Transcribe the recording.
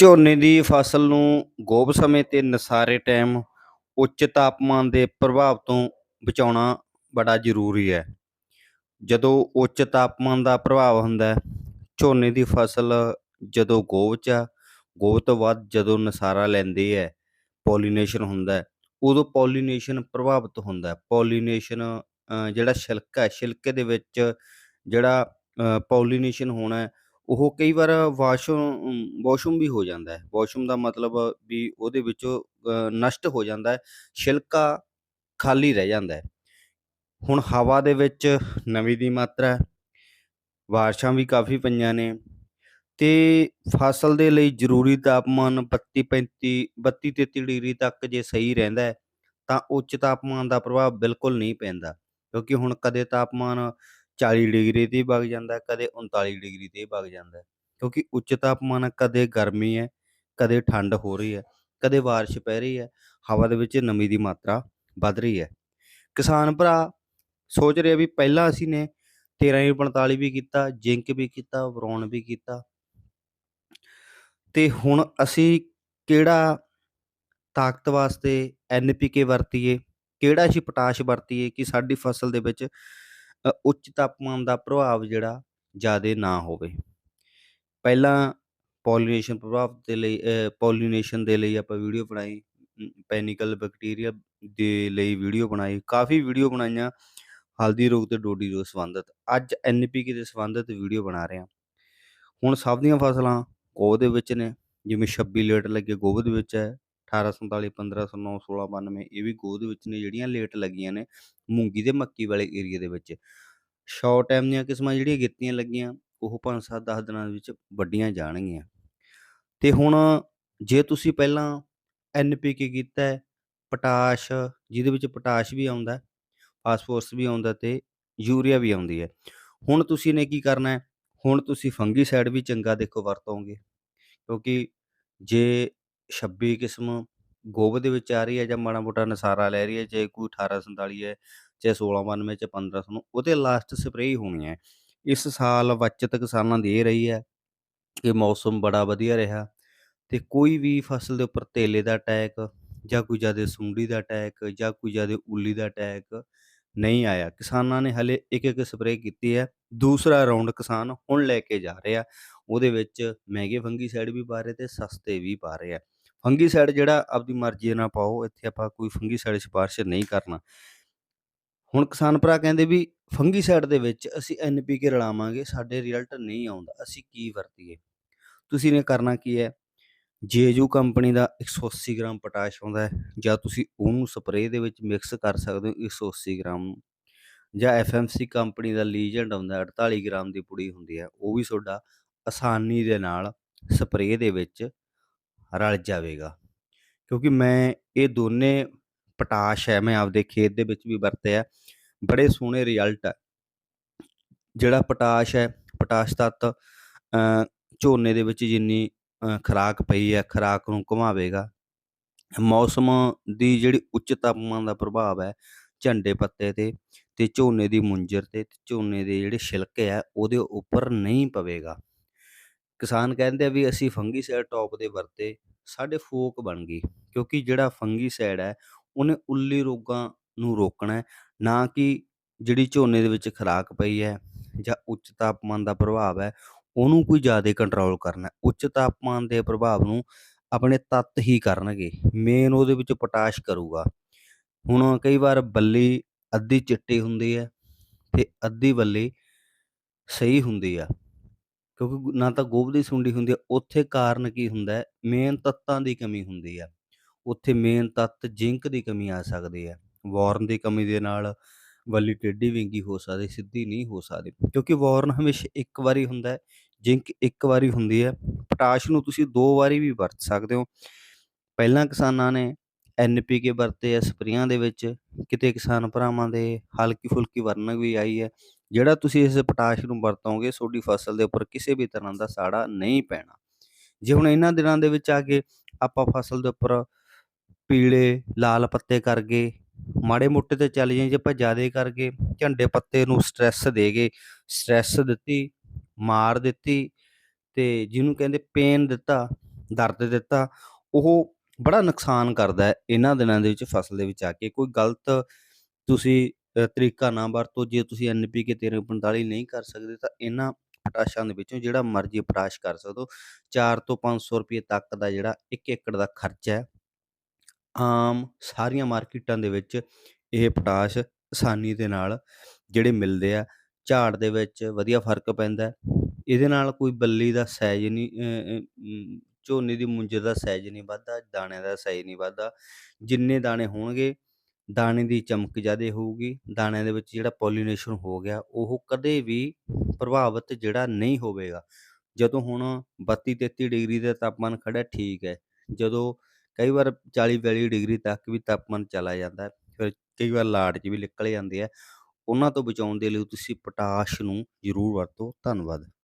ਝੋਨੇ ਦੀ ਫਸਲ ਨੂੰ ਗੋਭ ਸਮੇਂ ਤੇ ਨਸਾਰੇ ਟਾਈਮ ਉੱਚ ਤਾਪਮਾਨ ਦੇ ਪ੍ਰਭਾਵ ਤੋਂ ਬਚਾਉਣਾ ਬੜਾ ਜ਼ਰੂਰੀ ਹੈ। ਜਦੋਂ ਉੱਚ ਤਾਪਮਾਨ ਦਾ ਪ੍ਰਭਾਵ ਹੁੰਦਾ ਹੈ, ਝੋਨੇ ਦੀ ਫਸਲ ਜਦੋਂ ਗੋਭ 'ਚ ਆ ਗੋਭ ਤੋਂ ਬਾਅਦ ਜਦੋਂ ਨਸਾਰਾ ਲੈਂਦੀ ਹੈ ਪੋਲੀਨੇਸ਼ਨ ਹੁੰਦਾ ਹੈ, ਉਦੋਂ ਪੋਲੀਨੇਸ਼ਨ ਪ੍ਰਭਾਵਿਤ ਹੁੰਦਾ ਹੈ। ਪੋਲੀਨੇਸ਼ਨ ਜਿਹੜਾ ਛਿਲਕਾ ਹੈ ਛਿਲਕੇ ਦੇ ਵਿੱਚ ਜਿਹੜਾ ਪੋਲੀਨੇਸ਼ਨ ਹੋਣਾ ਉਹ ਕਈ ਵਾਰ ਵਾਸ਼ਰੂਮ ਵਾਸ਼ਰੂਮ ਵੀ ਹੋ ਜਾਂਦਾ ਹੈ। ਵਾਸ਼ਰੂਮ ਦਾ ਮਤਲਬ ਵੀ ਉਹਦੇ ਵਿੱਚੋਂ ਨਸ਼ਟ ਹੋ ਜਾਂਦਾ ਹੈ, ਛਿਲਕਾ ਖਾਲੀ ਰਹਿ ਜਾਂਦਾ ਹੈ। ਹੁਣ ਹਵਾ ਦੇ ਵਿੱਚ ਨਮੀ ਦੀ ਮਾਤਰਾ ਹੈ, ਬਾਰਿਸ਼ਾਂ ਵੀ ਕਾਫੀ ਪਈਆਂ ਨੇ ਤੇ ਫਸਲ ਦੇ ਲਈ ਜ਼ਰੂਰੀ ਤਾਪਮਾਨ 32 35 32 33 ਡਿਗਰੀ ਤੱਕ ਜੇ ਸਹੀ ਰਹਿੰਦਾ ਹੈ, ਤਾਂ ਉੱਚ ਤਾਪਮਾਨ ਦਾ ਪ੍ਰਭਾਵ ਬਿਲਕੁਲ ਨਹੀਂ ਪੈਂਦਾ। ਕਿਉਂਕਿ ਹੁਣ ਕਦੇ ਤਾਪਮਾਨ 40 ਡਿਗਰੀ ਤੇ ਵਗ ਜਾਂਦਾ, ਕਦੇ 39 ਡਿਗਰੀ ਤੇ ਵਗ ਜਾਂਦਾ ਕਿਉਂਕਿ ਉੱਚ ਤਾਪਮਾਨ ਕਦੇ ਗਰਮੀ ਹੈ, ਕਦੇ ਠੰਡ ਹੋ ਰਹੀ ਹੈ, ਕਦੇ ਬਾਰਿਸ਼ ਪੈ ਰਹੀ ਹੈ, ਹਵਾ ਦੇ ਵਿੱਚ ਨਮੀ ਦੀ ਮਾਤਰਾ ਵੱਧ ਰਹੀ ਹੈ। ਕਿਸਾਨ ਭਰਾ ਸੋਚ ਰਿਹਾ ਵੀ ਪਹਿਲਾਂ ਅਸੀਂ ਨੇ 1345 ਵੀ ਕੀਤਾ, ਜਿੰਕ ਵੀ ਕੀਤਾ ਬਰੌਨ ਵੀ ਕੀਤਾ। ਤੇ ਹੁਣ ਅਸੀਂ ਕਿਹੜਾ ਤਾਕਤ ਵਾਸਤੇ ਐਨਪੀਕੇ ਵਰਤੀਏ, ਕਿਹੜਾ ਅਸੀਂ ਪੋਟਾਸ਼ ਵਰਤੀਏ ਕਿ ਸਾਡੀ ਫਸਲ ਦੇ ਵਿੱਚ ਅ, ਉੱਚ ਤਾਪਮਾਨ ਦਾ ਪ੍ਰਭਾਵ ਜਿਹੜਾ ਜ਼ਿਆਦੇ ਨਾ ਹੋਵੇ। ਪਹਿਲਾਂ ਪੋਲੀਨੇਸ਼ਨ ਪ੍ਰਭਾਵ ਦੇ ਲਈ ਪੋਲੀਨੇਸ਼ਨ ਦੇ ਲਈ ਆਪਾਂ ਵੀਡੀਓ ਬਣਾਈ ਪੈਨੀਕਲ ਬੈਕਟੀਰੀਆ ਦੇ ਲਈ ਵੀਡੀਓ ਬਣਾਈ ਕਾਫੀ ਵੀਡੀਓ ਬਣਾਈਆਂ। ਹਲਦੀ ਰੋਗ ਤੇ ਡੋਡੀ ਰੋਗ ਸੰਬੰਧਿਤ। ਅੱਜ ਐਨਪੀਕੇ ਦੇ ਸੰਬੰਧਿਤ ਵੀਡੀਓ ਬਣਾ ਰਹੇ ਹਾਂ। ਹੁਣ ਸਭ ਦੀਆਂ ਫਸਲਾਂ ਗੋਹ ਦੇ ਵਿੱਚ ਨੇ ਜਿਵੇਂ 26 ਲੇਟ ਲੱਗੇ ਗੋਭੇ ਦੇ ਵਿੱਚ ਹੈ। 1847 1509 1692 ਇਹ ਵੀ ਗੋਦ ਵਿੱਚ ਨੇ ਜਿਹੜੀਆਂ ਲੇਟ ਲੱਗੀਆਂ ਨੇ ਮੂੰਗੀ ਦੇ ਮੱਕੀ ਵਾਲੇ ਏਰੀਆ ਦੇ ਵਿੱਚ। ਸ਼ਾਰਟ ਟਾਈਮ ਦੀਆਂ ਕਿਸਮਾਂ ਜਿਹੜੀਆਂ ਗਿੱਤੀਆਂ ਲੱਗੀਆਂ, ਉਹ 5-7 10 ਦਿਨਾਂ ਦੇ ਵਿੱਚ ਵੱਡੀਆਂ ਜਾਣਗੀਆਂ। ਤੇ ਹੁਣ ਜੇ ਤੁਸੀਂ ਪਹਿਲਾਂ ਐਨਪੀਕੇ ਕੀਤਾ ਹੈ, ਪੋਟਾਸ਼, ਜਿਹਦੇ ਵਿੱਚ ਪੋਟਾਸ਼ ਵੀ ਆਉਂਦਾ ਹੈ ਫਾਸਫੋਰਸ ਵੀ ਆਉਂਦਾ ਤੇ ਯੂਰੀਆ ਵੀ ਆਉਂਦੀ ਹੈ। ਹੁਣ ਤੁਸੀਂ ਨੇ ਕੀ ਕਰਨਾ ਹੈ? ਹੁਣ ਤੁਸੀਂ ਫੰਗੀਸਾਈਡ ਵੀ ਚੰਗਾ ਦੇਖੋ ਵਰਤੋਗੇ। ਕਿਉਂਕਿ ਜੇ 26 ਕਿਸਮ ਗੋਬ ਦੇ ਵਿੱਚ ਆ ਰਹੀ ਹੈ ਜਾਂ ਮਾੜਾ ਮੋਟਾ ਨਸਾਰਾ ਲੈ ਰਹੀ ਹੈ ਚਾਹੇ ਕੋਈ 1847 ਹੈ, ਚਾਹੇ 1692 ਚ 1500 ਨੂੰ ਉਹਦੇ ਲਾਸਟ ਸਪਰੇਅ ਹੋਣੀ ਹੈ। ਇਸ ਸਾਲ ਬਚਤ ਕਿਸਾਨਾਂ ਦੀ ਇਹ ਰਹੀ ਹੈ ਕਿ ਮੌਸਮ ਬੜਾ ਵਧੀਆ ਰਿਹਾ ਤੇ ਕੋਈ ਵੀ ਫਸਲ ਦੇ ਉੱਪਰ ਤੇਲੇ ਦਾ ਅਟੈਕ ਜਾਂ ਕੋਈ ਜ਼ਿਆਦਾ ਸੁੰਡੀ ਦਾ ਅਟੈਕ ਜਾਂ ਕੋਈ ਜ਼ਿਆਦਾ ਉੱਲੀ ਦਾ ਅਟੈਕ ਨਹੀਂ ਆਇਆ। ਕਿਸਾਨਾਂ ਨੇ ਹਲੇ ਇੱਕ ਇੱਕ ਸਪਰੇਅ ਕੀਤੀ ਹੈ। ਦੂਸਰਾ ਰਾਉਂਡ ਕਿਸਾਨ ਹੁਣ ਲੈ ਕੇ ਜਾ ਰਿਹਾ। ਉਹਦੇ ਵਿੱਚ ਮਹਿੰਗੇ ਫੰਗੀ ਸਾਈਡ ਵੀ ਪਾ ਰਹੇ ਤੇ ਸਸਤੇ ਵੀ ਪਾ ਰਹੇ ਆ। ਫੰਗੀਸਾਈਡ ਜਿਹੜਾ ਆਪਦੀ ਮਰਜ਼ੀ ਨਾਲ ਪਾਓ ਇੱਥੇ ਆਪਾਂ ਕੋਈ ਫੰਗੀਸਾਈਡ ਸਿਫਾਰਿਸ਼ ਨਹੀਂ ਕਰਨਾ। ਹੁਣ ਕਿਸਾਨ ਭਰਾ ਕਹਿੰਦੇ ਵੀ ਫੰਗੀਸਾਈਡ ਦੇ ਵਿੱਚ ਅਸੀਂ ਐਨਪੀਕੇ ਰਲਾਵਾਂਗੇ ਸਾਡੇ ਰਿਜ਼ਲਟ ਨਹੀਂ ਆਉਂਦਾ ਅਸੀਂ ਕੀ ਵਰਤੀਏ? ਤੁਸੀਂ ਨੇ ਕਰਨਾ ਕੀ ਹੈ? ਜੇਜੂ ਕੰਪਨੀ ਦਾ 180 ਗ੍ਰਾਮ ਪੋਟਾਸ਼ ਆਉਂਦਾ ਹੈ ਜਾਂ ਤੁਸੀਂ ਉਹਨੂੰ ਸਪਰੇਅ ਦੇ ਵਿੱਚ ਮਿਕਸ ਕਰ ਸਕਦੇ ਹੋ 180 ਗ੍ਰਾਮ। ਨੂੰ ਜਾਂ ਐਫਐਮਸੀ ਕੰਪਨੀ ਦਾ ਲੀਜੈਂਡ ਆਉਂਦਾ ਹੈ, 48 ਗ੍ਰਾਮ ਦੀ ਪੁੜੀ ਹੁੰਦੀ ਹੈ ਉਹ ਵੀ ਤੁਹਾਡਾ ਆਸਾਨੀ ਦੇ ਨਾਲ ਸਪਰੇਅ ਦੇ ਵਿੱਚ ਰਲ ਜਾਵੇਗਾ। ਕਿਉਂਕਿ ਮੈਂ ਇਹ ਦੋਨੇ ਪਟਾਸ਼ ਹੈ ਮੈਂ ਆਪਦੇ ਖੇਤ ਦੇ ਵਿੱਚ ਵੀ ਵਰਤਿਆ ਬੜੇ ਸੋਹਣੇ ਰਿਜ਼ਲਟ ਹੈ। ਜਿਹੜਾ ਪਟਾਸ਼ ਹੈ ਪਟਾਸ਼ ਤੱਤ ਝੋਨੇ ਦੇ ਵਿੱਚ ਜਿੰਨੀ ਅ, ਖੁਰਾਕ ਪਈ ਹੈ ਖੁਰਾਕ ਨੂੰ ਘੁਮਾਵੇਗਾ। ਮੌਸਮ ਦੀ ਜਿਹੜੀ ਉੱਚ ਤਾਪਮਾਨ ਦਾ ਪ੍ਰਭਾਵ ਹੈ ਝੰਡੇ ਪੱਤੇ ਤੇ ਤੇ ਝੋਨੇ ਦੀ ਮੁੰਜਰ ਤੇ ਤੇ ਝੋਨੇ ਦੇ ਜਿਹੜੇ ਛਿਲਕੇ ਆ ਉਹਦੇ ਉੱਪਰ ਨਹੀਂ ਪਵੇਗਾ। ਕਿਸਾਨ ਕਹਿੰਦੇ ਆ ਵੀ ਅਸੀਂ ਫੰਗੀਸਾਈਡ ਟੌਪ ਦੇ ਵਰਤੇ, ਸਾਡੇ ਫੋਕ ਬਣ ਗਈ। ਕਿਉਂਕਿ ਜਿਹੜਾ ਫੰਗੀਸਾਈਡ ਹੈ, ਉਹਨੇ ਉੱਲੀ ਰੋਗਾਂ ਨੂੰ ਰੋਕਣਾ ਹੈ, ਨਾ ਕਿ ਜਿਹੜੀ ਝੋਨੇ ਦੇ ਵਿੱਚ ਖੁਰਾਕ ਪਈ ਹੈ ਜਾਂ ਉੱਚ ਤਾਪਮਾਨ ਦਾ ਪ੍ਰਭਾਵ ਹੈ, ਉਹਨੂੰ ਕੋਈ ਜ਼ਿਆਦਾ ਕੰਟਰੋਲ ਕਰਨਾ ਹੈ। ਉੱਚ ਤਾਪਮਾਨ ਦੇ ਪ੍ਰਭਾਵ ਨੂੰ ਆਪਣੇ ਤੱਤ ਹੀ ਕਰਨਗੇ ਮੇਨ ਉਹਦੇ ਵਿੱਚ ਪੋਟਾਸ਼ ਕਰੂਗਾ। ਹੁਣ ਕਈ ਵਾਰ ਬੱਲੀ ਅੱਧੀ ਚਿੱਟੀ ਹੁੰਦੀ ਹੈ ਤੇ ਅੱਧੀ ਬੱਲੀ ਸਹੀ ਹੁੰਦੀ ਆ। ਕਿਉਂਕਿ ਨਾ ਤਾਂ ਗੋਭ ਦੀ ਸੁੰਡੀ ਹੁੰਦੀ ਹੈ, ਉੱਥੇ ਕਾਰਨ ਕੀ ਹੁੰਦਾ ਹੈ? ਮੇਨ ਤੱਤਾਂ ਦੀ ਕਮੀ ਹੁੰਦੀ ਹੈ। ਉੱਥੇ ਮੇਨ ਤੱਤ ਜ਼ਿੰਕ ਦੀ ਕਮੀ ਆ ਸਕਦੀ ਹੈ। ਵਾਰਨ ਦੀ ਕਮੀ ਦੇ ਨਾਲ ਵੱਲੀ ਟੇਢੀ ਵਿੰਗੀ ਹੋ ਸਕਦੀ, ਸਿੱਧੀ ਨਹੀਂ ਹੋ ਸਕਦੀ। ਕਿਉਂਕਿ ਵਾਰਨ ਹਮੇਸ਼ਾ ਇੱਕ ਵਾਰੀ ਹੁੰਦਾ ਹੈ, ਜ਼ਿੰਕ ਇੱਕ ਵਾਰੀ ਹੁੰਦੀ ਹੈ। ਪੋਟਾਸ਼ ਨੂੰ ਤੁਸੀਂ ਦੋ ਵਾਰੀ ਵੀ ਵਰਤ ਸਕਦੇ ਹੋ। ਪਹਿਲਾਂ ਕਿਸਾਨਾਂ ਨੇ ਐਨਪੀਕੇ ਵਰਤੇ ਆ ਸਪਰੇਆਂ ਦੇ ਵਿੱਚ। ਕਿਤੇ ਕਿਸਾਨ ਭਰਾਵਾਂ ਦੇ ਹਲਕੀ ਫੁਲਕੀ ਵਰਨਗ ਵੀ ਆਈ ਹੈ। ਜਿਹੜਾ ਤੁਸੀਂ ਇਸ ਪੋਟਾਸ਼ ਨੂੰ ਵਰਤੋਗੇ ਤੁਹਾਡੀ ਫਸਲ ਦੇ ਉੱਪਰ ਕਿਸੇ ਵੀ ਤਰ੍ਹਾਂ ਦਾ ਸਾੜਾ ਨਹੀਂ ਪੈਣਾ। ਜੇ ਹੁਣ ਇਹਨਾਂ ਦਿਨਾਂ ਦੇ ਵਿੱਚ ਆ ਕੇ ਆਪਾਂ ਫਸਲ ਦੇ ਉੱਪਰ ਪੀਲੇ, ਲਾਲ ਪੱਤੇ ਕਰ ਗਏ ਮਾੜੇ ਮੋਟੇ ਤੇ ਚੱਲ ਜਾਈਏ, ਜੇ ਆਪਾਂ ਜ਼ਿਆਦਾ ਕਰ ਗਏ ਝੰਡੇ ਪੱਤੇ ਨੂੰ ਸਟ੍ਰੈਸ ਦੇ ਗਏ ਸਟ੍ਰੈਸ ਦਿੱਤੀ, ਮਾਰ ਦਿੱਤੀ ਤੇ ਜਿਹਨੂੰ ਕਹਿੰਦੇ ਪੇਨ ਦਿੱਤਾ, ਦਰਦ ਦਿੱਤਾ, ਉਹ ਬੜਾ ਨੁਕਸਾਨ ਕਰਦਾ ਹੈ ਇਹਨਾਂ ਦਿਨਾਂ ਦੇ ਵਿੱਚ ਫਸਲ ਦੇ ਵਿੱਚ ਆ ਕੇ। ਕੋਈ ਗਲਤ ਤੁਸੀਂ ਤਰੀਕਾ ਨਾ ਵਰਤੋ, ਜੇ ਤੁਸੀਂ ਐਨਪੀਕੇ 1345 ਨਹੀਂ ਕਰ ਸਕਦੇ, ਤਾਂ ਇਹਨਾਂ ਪਟਾਸ਼ਾਂ ਦੇ ਵਿੱਚੋਂ ਜਿਹੜਾ ਮਰਜ਼ੀ ਪਟਾਸ਼ ਕਰ ਸਕਦੇ। ਹੋ 4 ਤੋਂ 500 ਰੁਪਏ ਤੱਕ ਦਾ ਜਿਹੜਾ 1 ਏਕੜ ਦਾ ਖਰਚਾ ਹੈ। ਆਮ ਸਾਰੀਆਂ ਮਾਰਕੀਟਾਂ ਦੇ ਵਿੱਚ ਇਹ ਪਟਾਸ਼ ਆਸਾਨੀ ਦੇ ਨਾਲ ਜਿਹੜੇ ਮਿਲਦੇ ਆ, ਝਾੜ ਦੇ ਵਿੱਚ ਵਧੀਆ ਫ਼ਰਕ ਪੈਂਦਾ ਇਹਦੇ ਨਾਲ ਕੋਈ ਬੱਲੀ ਦਾ ਸਾਈਜ਼ ਨਹੀਂ ਝੋਨੇ ਦੀ ਮੁੰਜੇ ਦਾ ਸਾਈਜ਼ ਨਹੀਂ ਵੱਧਦਾ, ਦਾਣਿਆਂ ਦਾ ਸਾਈਜ਼ ਨਹੀਂ ਵੱਧਦਾ। ਜਿੰਨੇ ਦਾਣੇ ਹੋਣਗੇ ਦਾਣੇ ਦੀ ਚਮਕ ਜ਼ਿਆਦੇ ਹੋਊਗੀ, ਦਾਣਿਆਂ ਦੇ ਵਿੱਚ ਜਿਹੜਾ ਪੋਲੀਨੇਸ਼ਨ ਹੋ ਗਿਆ, ਉਹ ਕਦੇ ਵੀ ਪ੍ਰਭਾਵਿਤ ਜਿਹੜਾ ਨਹੀਂ ਹੋਵੇਗਾ। ਜਦੋਂ ਹੁਣ 32 33 ਡਿਗਰੀ ਦਾ ਤਾਪਮਾਨ ਖੜਾ ਠੀਕ ਹੈ। ਜਦੋਂ ਕਈ ਵਾਰ 40 42 ਡਿਗਰੀ ਤੱਕ ਵੀ ਤਾਪਮਾਨ ਚਲਾ ਜਾਂਦਾ ਹੈ ਫਿਰ ਕਈ ਵਾਰ ਲਾਟ 'ਚ ਵੀ ਨਿਕਲ ਜਾਂਦੇ ਆ, ਉਹਨਾਂ ਤੋਂ ਬਚਾਉਣ ਦੇ ਲਈ ਤੁਸੀਂ ਪੋਟਾਸ਼ ਨੂੰ ਜ਼ਰੂਰ ਵਰਤੋ। ਧੰਨਵਾਦ।